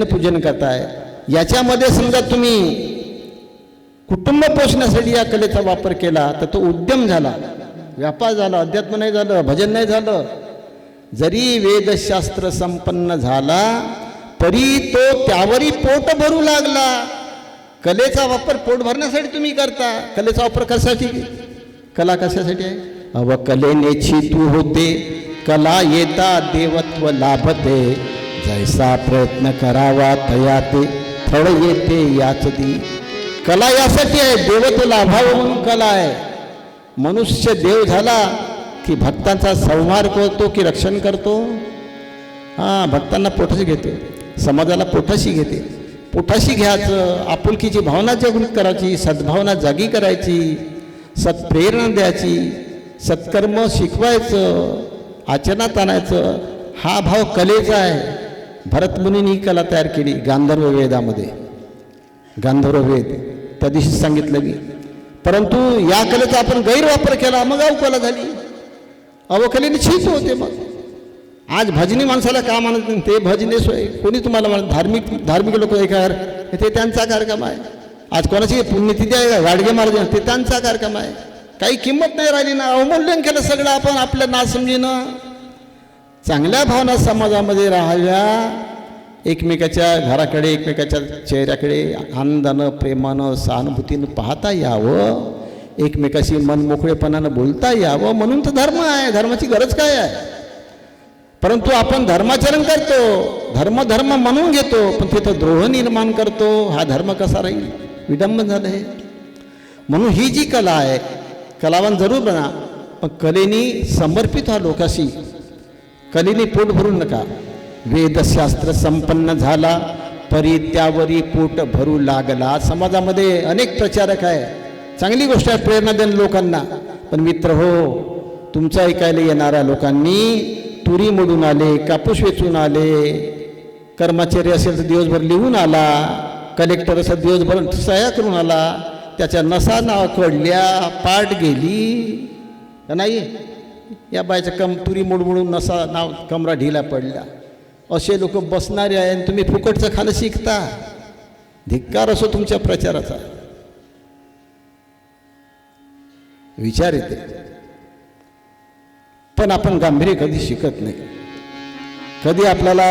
पूजन करताय. याच्यामध्ये समजा तुम्ही कुटुंब पोषण्यासाठी या कलेचा वापर केला तर तो उद्यम झाला. व्यापार झाला अध्यात्म नाही झालं भजन नाही झालं. जरी वेदशास्त्र संपन्न झाला तरी तो त्यावरही पोट भरू लागला. कलेचा वापर पोट भरण्यासाठी तुम्ही करता. कलेचा वापर कशासाठी? कला कशासाठी आहे? अव कलेनेची तू होते. कला येता देवत्व लाभते. जैसा प्रयत्न करावा तया ते फळ येते याच ती कला यासाठी आहे देवत लाभावं म्हणून कला आहे. मनुष्य देव झाला की भक्तांचा संहार करतो की रक्षण करतो? हां भक्तांना पोटाशी घेते समाजाला पोटाशी घेते. पोटाशी घ्यायचं आपुलकीची भावना जागृत करायची सद्भावना जागी करायची सत्प्रेरणा द्यायची सत्कर्म शिकवायचं आचरणात आणायचं हा भाव कलेचा आहे. भरतमुनींनी ही कला तयार केली गांधर्व वेदामध्ये. गांधर्व वेद. त्या दिवशी सांगितलं मी. परंतु या कलेचा आपण गैरवापर केला मग अवकला झाली. अवकलेने छीच होते मग. आज भजनी माणसाला का म्हणत नाही? ते भजने सोय. कोणी तुम्हाला म्हणत धार्मिक धार्मिक लोक एकार ते त्यांचा कार्यक्रम आहे. आज कोणाची पुण्यतिथी आहे का? गाडगे महाराज ते त्यांचा कार्यक्रम आहे. काही किंमत नाही राहिली ना. अवमूल्यन केलं सगळं आपण आपल्या नासमजीनं. चांगल्या भावना समाजामध्ये राहाव्या. एकमेकाच्या घराकडे एकमेकाच्या चेहऱ्याकडे आनंदानं प्रेमानं सहानुभूतीनं पाहता यावं. एकमेकाशी मनमोकळेपणानं बोलता यावं. म्हणून तर धर्म आहे. धर्माची गरज काय आहे? परंतु आपण धर्माचरण करतो. धर्म धर्म म्हणून घेतो. पण तिथं द्रोह निर्माण करतो. हा धर्म कसा राहील? विडंबन झालं हे. म्हणून ही जी कला आहे कलावान जरूर बना. पण कलेनी समर्पित व्हा लोकाशी कलेने पोट भरू नका. वेदशास्त्र संपन्न झाला परी त्यावरी पोट भरू लागला. समाजामध्ये अनेक प्रचारक आहे. चांगली गोष्ट आहे प्रेरणा देणं लोकांना. पण मित्र हो तुमचं ऐकायला येणाऱ्या लोकांनी तुरी मोडून आले कापूस वेचून आले. कर्मचारी असेल तर दिवसभर लिहून आला. कलेक्टर असेल दिवसभर सह्या करून आला. त्याच्या नसा नाव कळल्या पाठ गेली. का नाही? या बायच्या कम तुरी मोडमोडून नसा नाव कमरा ढिला पडला. असे लोक बसणारे आहे आणि तुम्ही फुकटचं खालं शिकता. धिक्कार असो तुमच्या प्रचाराचा. विचार येते. पण आपण गांभीर्य कधी शिकत नाही. कधी आपल्याला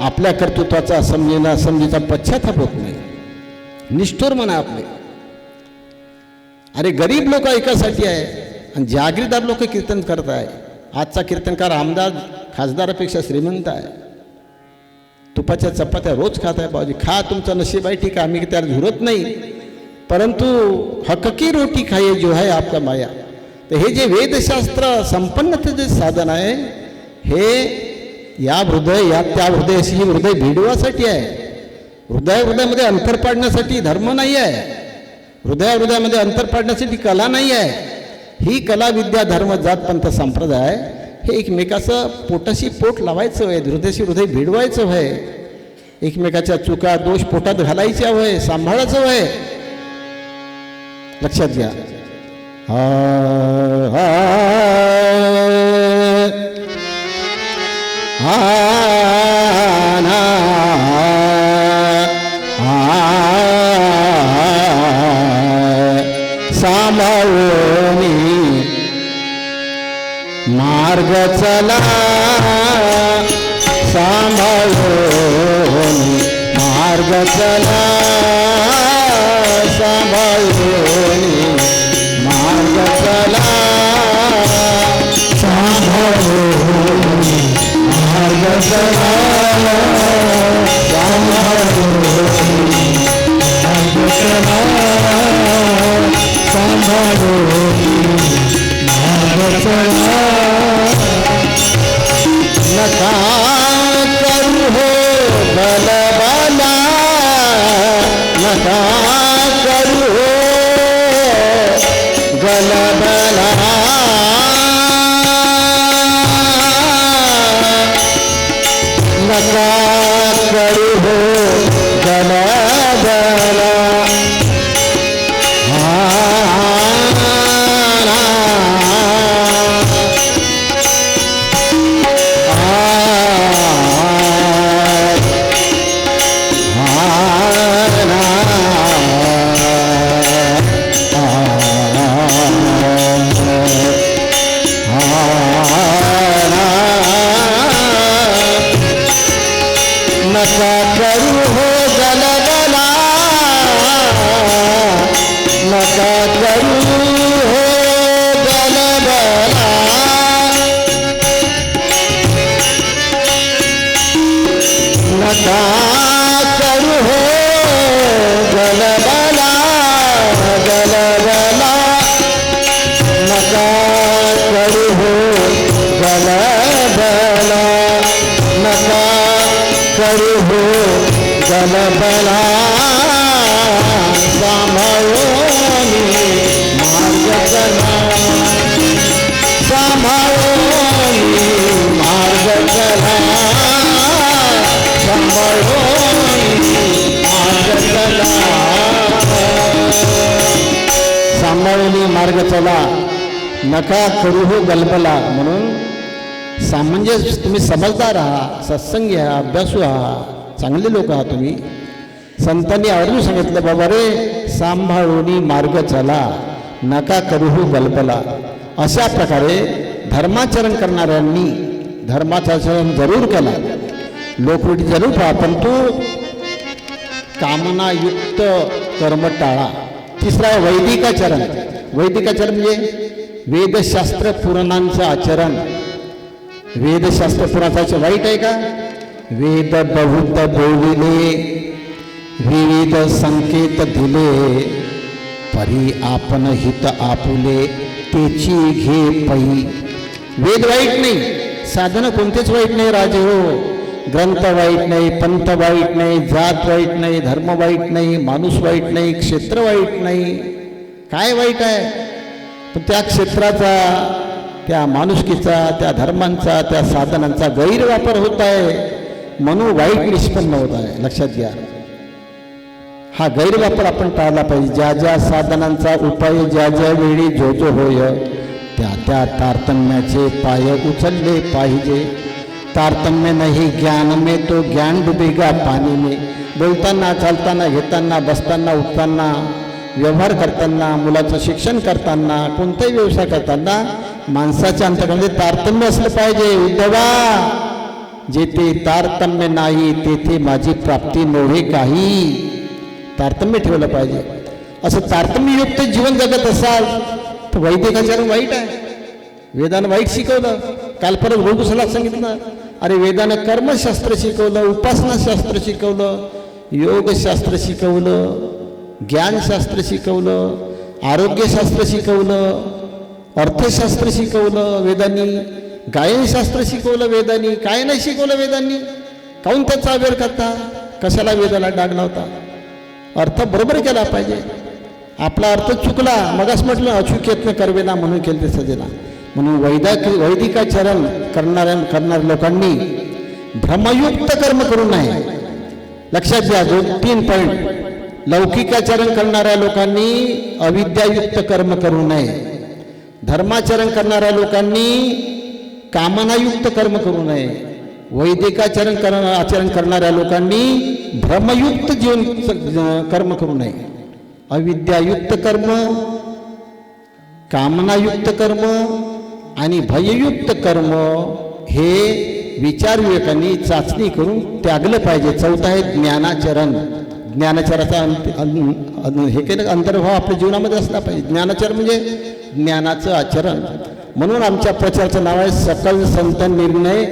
आपल्या कर्तृत्वाचा समजेना समजेचा पश्चाताप होत नाही. निष्ठुर म्हणा आपले अरे गरीब लोक ऐकासाठी आहे. आणि जागीरदार लोक कीर्तन करत आहे. आजचा कीर्तनकार आमदार खासदारापेक्षा श्रीमंत आहे. तुपाच्या चपात्या रोज खात आहे बाबूजी. खा तुमचं नशीब आहे ठीक आहे. आम्ही त्याला झुरत नाही. परंतु हक्की रोटी खाये जो आहे आपका माया. तर हे जे वेदशास्त्र संपन्नतेचे जे साधन आहे हे या हृदय या त्या हृदयाशी हे हृदय भिडवासाठी आहे. हृदय हृदयामध्ये अंतर पाडण्यासाठी धर्म नाही आहे. हृदय हृदयामध्ये अंतर पाडण्यासाठी कला नाही आहे. ही कला विद्या धर्म जात पंथ संप्रदाय हे एकमेकाचं पोटाशी पोट लावायचं व्हय हृदयाशी हृदय भिडवायचं आहे. एकमेकाच्या चुका दोष पोटात घालायच्या होय सांभाळायचं होय लक्षात घ्या. हा, हा, हा, मार्ग चला सांभाळून मार्ग चला सांभाळून मार्ग चला सांभाळून मार्ग चला सांभाळून मार्ग चला सांभाळून नका करू हो बल बला नका न का हो बला सांभाळून मार्ग चला सांभाळून मार्ग चला सांभाळून मार्ग चला सांभाळून मार्ग चला नका करू हो गलबला म्हणून सामंजस्य तुम्ही समजदार आहात सत्संगी आहात अभ्यासू आहात चांगले लोक आहात तुम्ही. संतांनी आवर्जून सांगितलं बाबा रे सांभाळून मार्ग चला नका करू हो गलबला अशा प्रकारे धर्माचरण करणाऱ्यांनी धर्माचरण जरूर केला. लोकवृत्ती जरूर पहा परंतु कामनायुक्त कर्म टाळा. तिसरा आहे वैदिकाचरण. वैदिकाचरण म्हणजे वेदशास्त्र पुराणांचं आचरण. वेदशास्त्र पुराणाचं वाईट आहे का? वेद बहुत बोलिले विविध संकेत दिले परी आपण हित आपुले तेची घे पै। वेद वाईट नाही साधनं कोणतेच वाईट नाही राजे हो. ग्रंथ वाईट नाही पंथ वाईट नाही जात वाईट नाही धर्म वाईट नाही माणूस वाईट नाही क्षेत्र वाईट नाही. काय वाईट आहे? पण त्या क्षेत्राचा त्या माणुसकीचा त्या धर्मांचा त्या साधनांचा गैरवापर होत आहे. म्हणून वाईट निष्पन्न होत आहे. लक्षात घ्या. हा गैरवापर आपण टाळला पाहिजे. ज्या ज्या साधनांचा उपाय ज्या ज्या वेळी जो जो होय त्या त्या तारतम्याचे पाय उचलले पाहिजे. तारतम्य नाही ज्ञान में तो ज्ञान डुबेगा पाणी में. बोलताना चालताना घेताना बसताना उठताना व्यवहार करताना मुलाचं शिक्षण करताना कोणताही व्यवसाय करताना माणसाच्या अंतर्गत तारतम्य असलं पाहिजे. उद्धवा जेथे तारतम्य नाही तेथे माझी प्राप्ती नव्हे काही. तारतम्य ठेवलं पाहिजे. असं तारतम्ययुक्त जीवन जगत असाल तर वैदिकाचरण वाईट आहे. वेदानं वाईट शिकवलं. काल परत भोगुसला सांगितलं. अरे वेदानं कर्मशास्त्र शिकवलं उपासनाशास्त्र शिकवलं योगशास्त्र शिकवलं ज्ञानशास्त्र शिकवलं आरोग्यशास्त्र शिकवलं अर्थशास्त्र शिकवलं वेदांनी गायनशास्त्र शिकवलं वेदांनी काय नाही शिकवलं वेदांनी? काहून त्याचा अवेअर करता? कशाला वेदाला डाग लावता? अर्थ बरोबर केला पाहिजे. आपला अर्थ चुकला मगास म्हटलं अचूक यत्न करवेना म्हणून केलं ते म्हणून वैदिक वैदिकाचरण करणाऱ्या करणाऱ्या लोकांनी भ्रमयुक्त कर्म करू नये. लक्षात घ्या दोन तीन पॉईंट लौकिकाचरण करणाऱ्या लोकांनी अविद्यायुक्त कर्म करू नये. धर्माचरण करणाऱ्या लोकांनी कामनायुक्त कर्म करू नये. वैदिकाचरण कर आचरण करणाऱ्या लोकांनी भ्रमयुक्त जीवन कर्म करू नये. अविद्यायुक्त कर्म कामनायुक्त कर्म आणि भययुक्त कर्म हे विचार विवेकांनी चाचणी करून त्यागलं पाहिजे. चौथा आहे ज्ञानाचरण. ज्ञानाचराचा अंत हे केलं अंतर्भाव आपल्या जीवनामध्ये असला पाहिजे. ज्ञानाचरण म्हणजे ज्ञानाचं आचरण. म्हणून आमच्या प्रचाराचं नाव आहे सकल संत निर्णय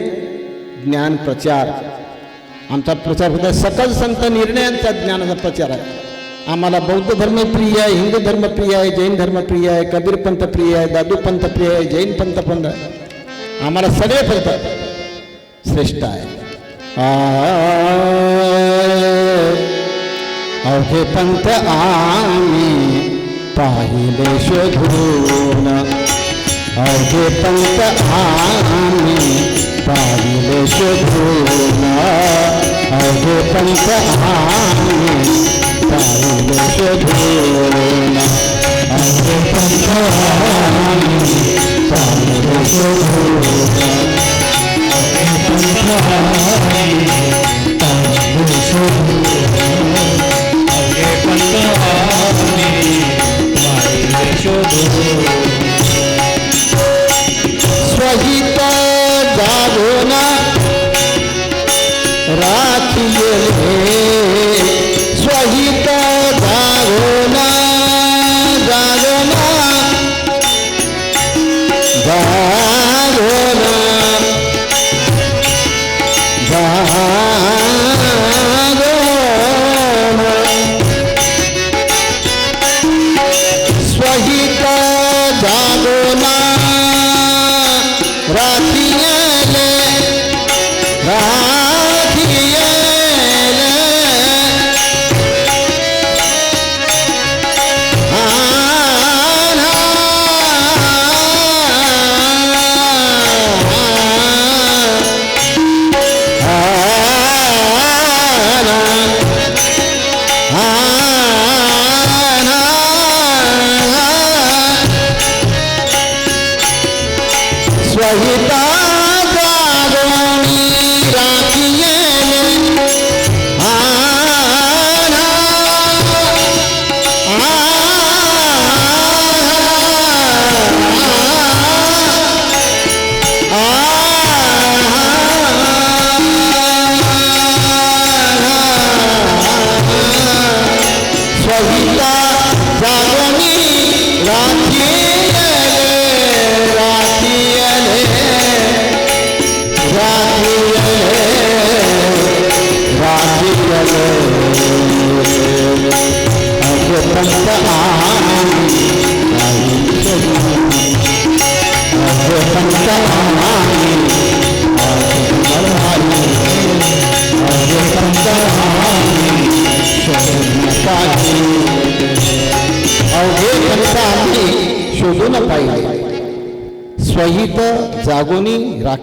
ज्ञान प्रचार. आमचा प्रचार होता सकल संत निर्णयांचा ज्ञानाचा प्रचार आहे. आम्हाला बौद्ध धर्म प्रिय आहे हिंदू धर्म प्रिय आहे जैन धर्म प्रिय आहे कबीर पंथ प्रिय आहे दादू पंथ प्रिय आहे जैन पंथ आहे आम्हाला सगळे पंथ श्रेष्ठ आहे. अवघे पंथ आम्ही पाहिले शोधून. अवघे पंथ आम्ही पाहिले शोधून अवघे पंथ आम्ही पाहिले शोधून अवघे पंथ आम्ही पाहिले शोधून अवघे पंथ आम्ही पाहिले शोधून अवघे पंथ आम्ही पाहिले शोधून स्वहित जागोना राखिये सहित जागोना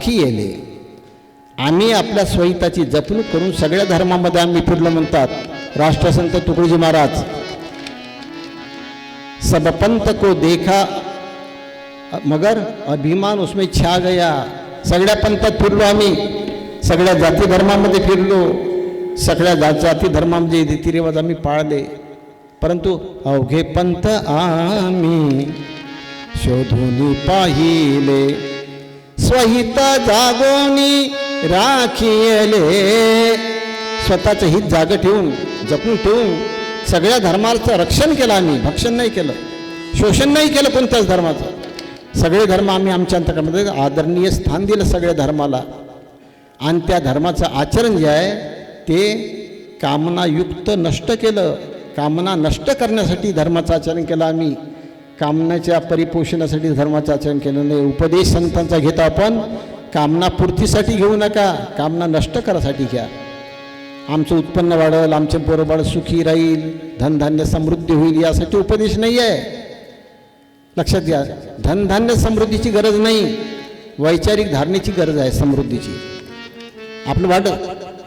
जागोनी येले आम्ही आपल्या स्वहिताची जपणूक करून सगळ्या धर्मामध्ये आम्ही फिरलो म्हणतात राष्ट्रसंत तुकडोजी महाराज. सब पंत को देखा मगर अभिमान उसमें छा गया. सगळ्या पंथात फिरलो आम्ही. सगळ्या जाती धर्मामध्ये फिरलो. सगळ्या जा जाती धर्मामध्ये रीतिरिवाज आम्ही पाळले. परंतु अवघे पंथ आम्ही शोधून पाहिले. स्वहित जागोनी राखियले. स्वतःचं हित जागं ठेवून जपून ठेवून सगळ्या धर्माचं रक्षण केलं आम्ही. भक्षण नाही केलं. शोषण नाही केलं कोणत्याच धर्माचं. सगळे धर्म आम्ही आमच्या अंतकामध्ये आदरणीय स्थान दिलं सगळ्या धर्माला. आणि त्या धर्माचं आचरण जे आहे ते कामनायुक्त नष्ट केलं. कामना नष्ट करण्यासाठी धर्माचं आचरण केलं आम्ही. कामनाच्या परिपोषणासाठी धर्माचं आचरण केलं नाही. उपदेश संतांचा घेतो आपण. कामनापूर्तीसाठी घेऊ नका. कामना नष्ट करासाठी घ्या. आमचं उत्पन्न वाढेल आमचे बरोबर सुखी राहील धनधान्य समृद्धी होईल यासाठी उपदेश नाही आहे. लक्षात घ्या धनधान्य समृद्धीची गरज नाही. वैचारिक धारणेची गरज आहे समृद्धीची. आपलं वाट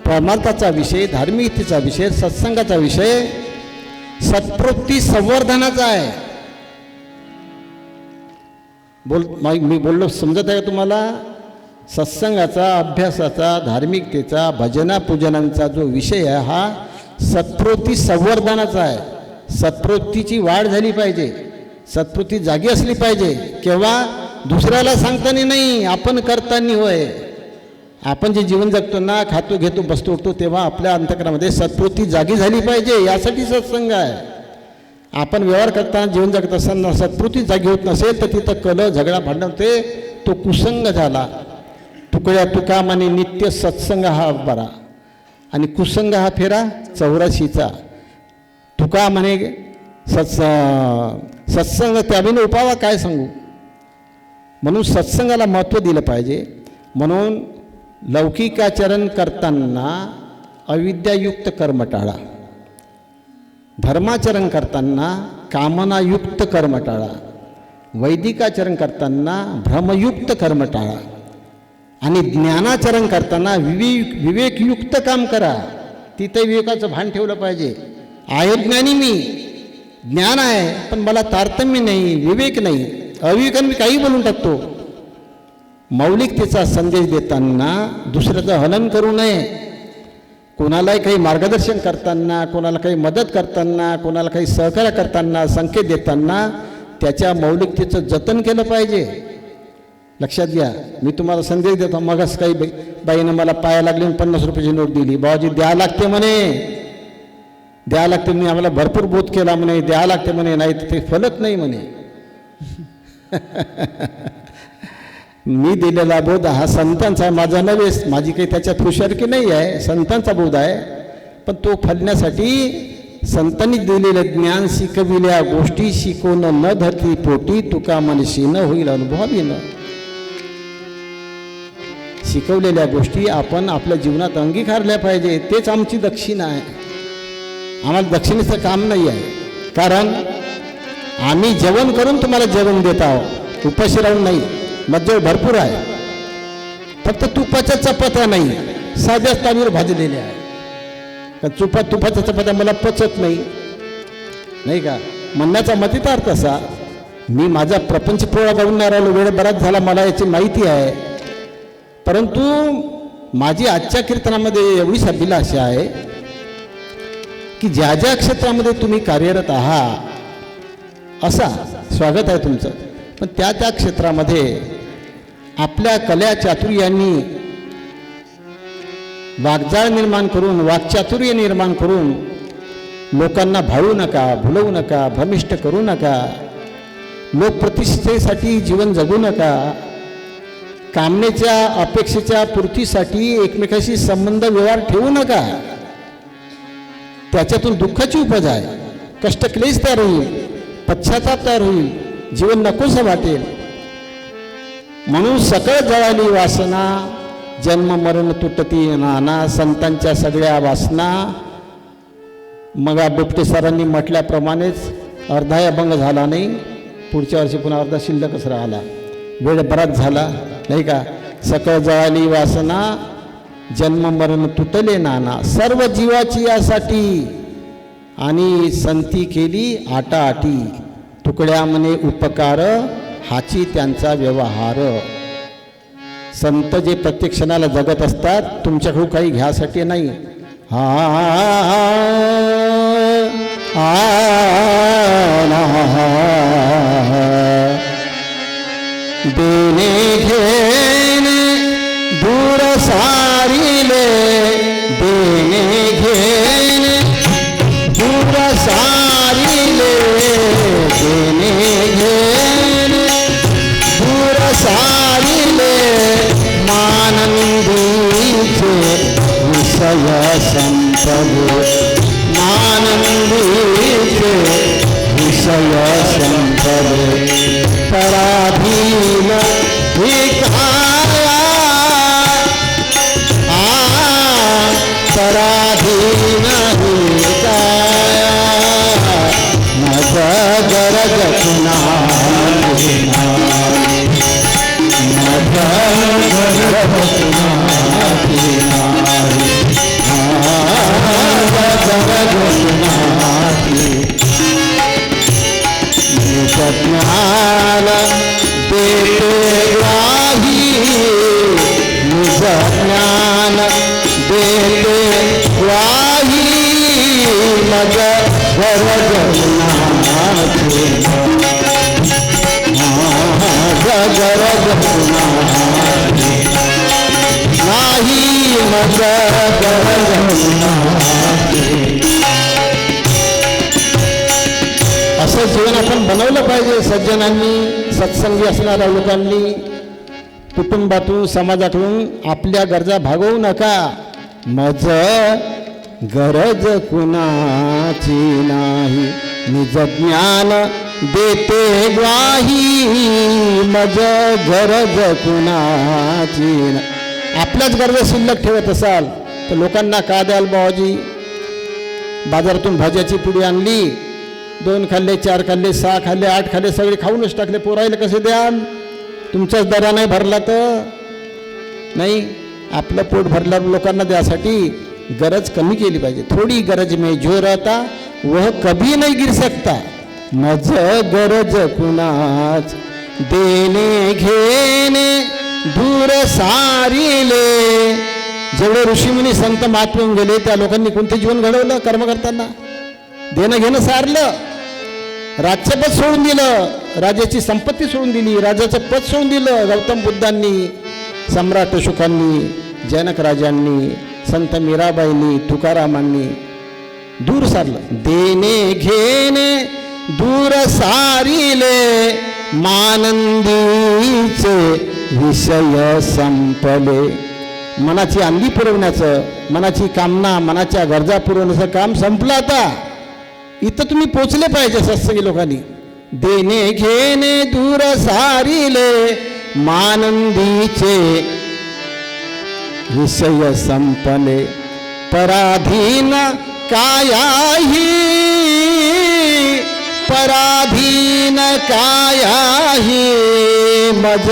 प्रमार्थाचा विषय धार्मिकतेचा विषय सत्संगाचा विषय सत्प्रवृत्ती संवर्धनाचा आहे. बोल मी बोललो समजत आहे का तुम्हाला? सत्संगाचा अभ्यासाचा धार्मिकतेचा भजनापूजनांचा जो विषय आहे हा सत्प्रवृत्ती संवर्धनाचा आहे. सत्प्रवृत्तीची वाढ झाली पाहिजे. सत्प्रवृत्ती जागी असली पाहिजे. केव्हा? दुसऱ्याला सांगताना नाही. आपण करताना होय. आपण जे जीवन जगतो ना खातो घेतो बसतो उठतो तेव्हा आपल्या अंतकरामध्ये सत्प्रवृत्ती जागी झाली पाहिजे. यासाठी सत्संग आहे. आपण व्यवहार करताना जीवन जगत असताना सत्प्रवृत्ती जागी होत नसेल तर तिथं कल झगडा भांडण ते तो कुसंग झाला. तुकड्या तुकाम आणि नित्य सत्संग हा बरा. आणि कुसंग हा फेरा चौराशीचा. तुका म्हणे सत्स सत्संग त्याबीन उपावा काय सांगू? म्हणून सत्संगाला महत्त्व दिलं पाहिजे. म्हणून लौकिकाचरण करताना अविद्यायुक्त कर्म टाळा धर्माचरण करताना कामनायुक्त कर्म टाळा. वैदिकाचरण करताना भ्रमयुक्त कर्म टाळा. आणि ज्ञानाचरण करताना विवेक विवेकयुक्त काम करा. तिथे विवेकाचं भान ठेवलं पाहिजे. आहे ज्ञानी मी. ज्ञान आहे पण मला तारतम्य नाही विवेक नाही. अविवेकाने मी काही बोलून टाकतो. मौलिकतेचा संदेश देताना दुसऱ्याचं हनन करू नये. कोणालाही काही मार्गदर्शन करताना कोणाला काही मदत करताना कोणाला काही सहकार्य करताना संकेत देताना त्याच्या मौलिकतेचं जतन केलं पाहिजे. लक्षात घ्या मी तुम्हाला संदेश देतो मगच काही बाई बाईनं मला पाया लागली पन्नास रुपयाची नोट दिली. बाबाजी द्या लागते म्हणे. द्या लागते म्हणे आम्हाला भरपूर बोध केला म्हणे. द्या लागते म्हणे नाही तर ते फलत नाही म्हणे. मी दिलेला बोध हा संतांचा माझा नव्हे माझी काही त्याच्यात हुशारकी नाही आहे. संतांचा बोध आहे. पण तो फलण्यासाठी संतांनी दिलेलं ज्ञान शिकविल्या गोष्टी शिकवणं न धरती पोटी तुका मनशी न होईल अनुभवावी न. शिकवलेल्या गोष्टी आपण आपल्या जीवनात अंगीकारल्या पाहिजे. तेच आमची दक्षिणा आहे. आम्हाला दक्षिणेचं काम नाही आहे. कारण आम्ही जेवण करून तुम्हाला जेवण देत आहोत. उपाशी राहून नाही. मज्जा भरपूर आहे. फक्त तुपाच्या चपात्या नाही साध्या तांदूळ भाजलेल्या आहे का चुपा तुपाच्या चपात्या मला पचत नाही. नाही का? म्हणण्याचा मतितार्थ असा मी माझा प्रपंच पोळा बघून नाही राहिलो वेळ बराच झाला मला याची माहिती आहे. परंतु माझी आजच्या कीर्तनामध्ये एवढी एवढीच अशी आहे की ज्या ज्या क्षेत्रामध्ये तुम्ही कार्यरत आहात असा स्वागत आहे तुमचं. पण त्या त्या क्षेत्रामध्ये आपल्या कल्या चातुर्यांनी वागजाळ निर्माण करून वाक्चातुर्य निर्माण करून लोकांना भाळू नका भुलवू नका भ्रमिष्ट करू नका लोकप्रतिष्ठेसाठी जीवन जगू नका कामनेच्या अपेक्षेच्या पूर्तीसाठी एकमेकाशी संबंध व्यवहार ठेवू नका. त्याच्यातून दुःखाची उपज आहे. कष्ट क्लेश तयार होईल. पश्चाताप तयार होईल. जीवन नकोसं वाटेल. म्हणून सकळ जळाली वासना जन्म मरण तुटती नाना संतांच्या सगळ्या वासना. मग बिबटे सरांनी म्हटल्याप्रमाणेच अर्धा अभंग झाला नाही पुढच्या वर्षी पुन्हा अर्धा शिल्लकच राहिला. वेळ बराच झाला नाही का? सकळ जळाली वासना जन्म मरण तुटले नाना. सर्व जीवाची यासाठी आणि संती केली आटाआटी. तुकड्या म्हणे उपकार हाची त्यांचा व्यवहार. संत जे प्रत्येक क्षणाला जगत असतात तुमच्याकडून काही घ्यासाठी नाही. हा. देणे घेणे दूर सारिले. देणे घेणे दूर सारिले. देणे घेणे. विषय संपले मानंदीचे विषय संपले पराधीन विकार असणाऱ्या कुटुंबातून समाजातून आपल्या गरजा भागवू नका. मज गरज कुणाची नाही. निज ज्ञान देते ग्वाही. मज गरज कुणाची आपल्याच गरजा शिल्लक ठेवत असाल तर लोकांना का द्याल बाबाजी? बाजारातून भाज्याची पुडी आणली. दोन खाल्ले चार खाल्ले सहा खाल्ले आठ खाल्ले सगळे खाऊनच टाकले. पोरायला कसे द्याल? तुमच्याच दरा नाही भरला तर? नाही आपलं पोट भरला लोकांना द्यासाठी गरज कमी केली पाहिजे. थोडी गरज मे जो राहता वह कभी नाही गिर सकता. मज गरज कुणाच देणे घेणे दूर सारिले. जेवढे ऋषीमुनी संत महात्मे गेले त्या लोकांनी कोणते जीवन घडवलं कर्म करताना देणं घेणं सारलं. राज्य पद सोडून दिलं राजाची संपत्ती सोडून दिली राजाचं पद सोडून दिलं गौतम बुद्धांनी सम्राट अशोकांनी जनक राजांनी संत मीराबाईंनी तुकारामांनी दूर सारलं. देणे घेणे दूर सारिले मानंदीचे विषय संपले. मनाची अंगी पुरवण्याचं मनाची कामना मनाच्या गरजा पुरवण्याचं काम संपलं आता. इथं तुम्ही पोचले पाहिजे सत्संगी लोकांनी. देणे घेणे दूर सारिले मानंदीचे विषय संपले. पराधीन कायाही पराधीन कायाही मज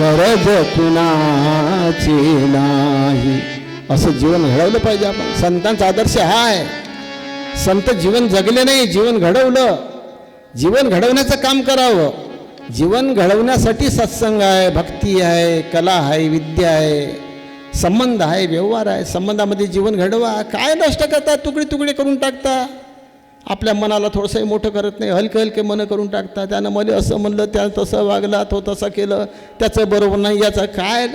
गरज कुणाची नाही. असं जीवन घडवलं पाहिजे आपण. संतांचा आदर्श हा आहे. संत जीवन जगले नाही जीवन घडवलं. जीवन घडवण्याचं काम करावं. जीवन घडवण्यासाठी सत्संग आहे भक्ती आहे कला आहे विद्या आहे संबंध आहे व्यवहार आहे. संबंधामध्ये जीवन घडवा. काय नष्ट करता? तुकडे तुकडे करून टाकता. आपल्या मनाला थोडंसंही मोठं करत नाही. हलके हलके मनं करून टाकता. त्यानं मला असं म्हणलं त्या तसं वागला तो तसं केलं. त्याचं बरोबर नाही याचं काय?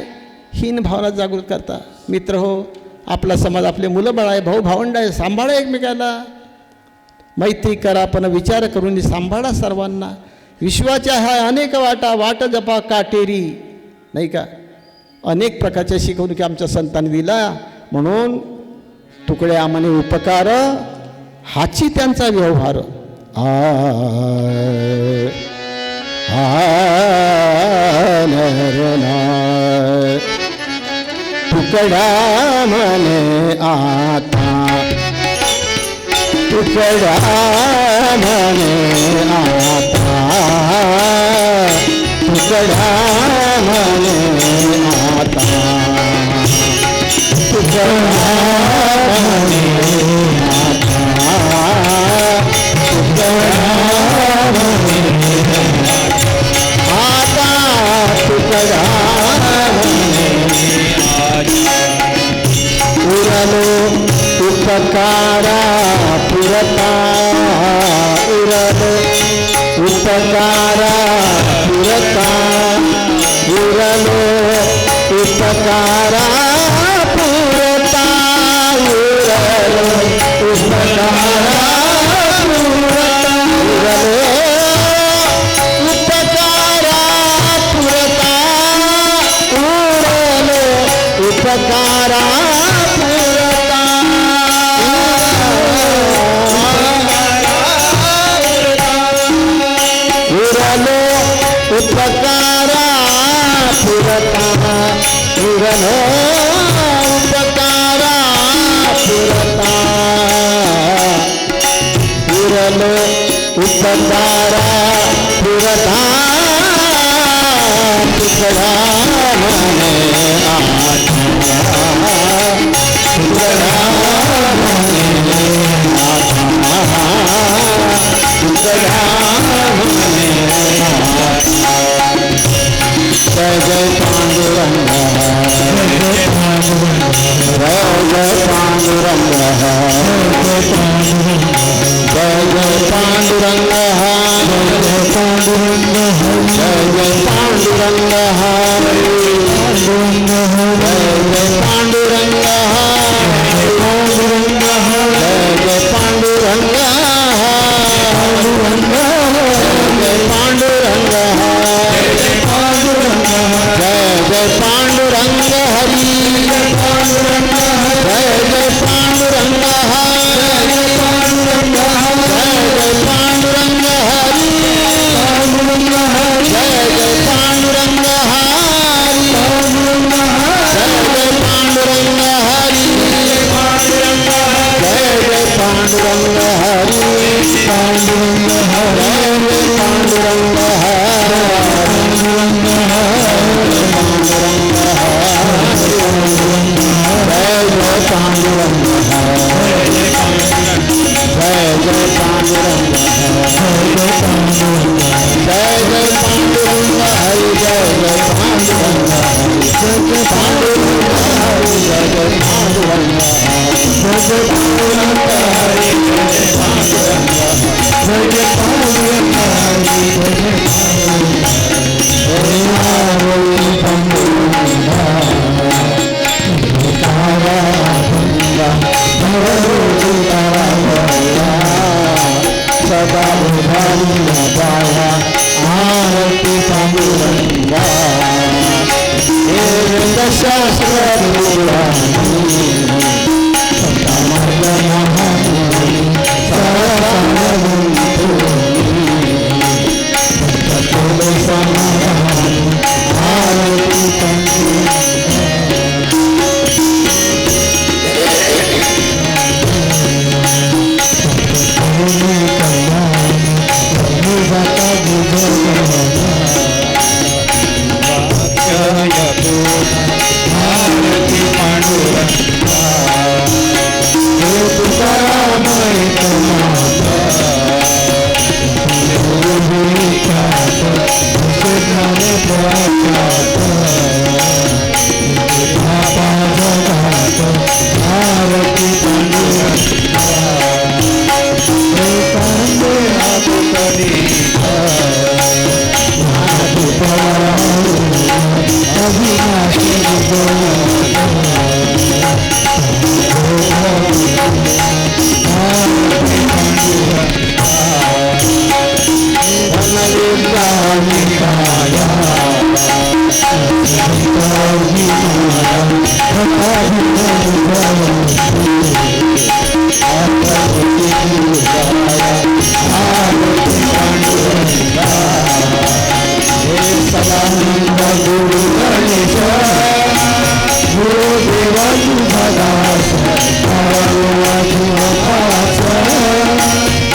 हीन भावना जागृत करता. मित्र हो आपला समाज आपले मुलं बाळ आहे भाऊ भावंड आहे सांभाळा एकमेकाला. मैत्री करा पण विचार करून सांभाळा सर्वांना. विश्वाच्या ह्या अनेक वाटा वाट जपा काटेरी. नाही का? अनेक प्रकारच्या शिकवणुकी आमच्या संतांनी दिला म्हणून तुकडे आम्हाने उपकार हाची त्यांचा व्यवहार. आ आ तुकडा म्हणे आता. तुकडा म्हणे आता. तुकडा म्हणे आता. तुकडा म्हणे உப்பக்காரா புறத்தாயிரது உப்பக்காரா புறத்தா உரலோ உப்பக்காரா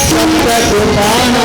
सत्य कृपाना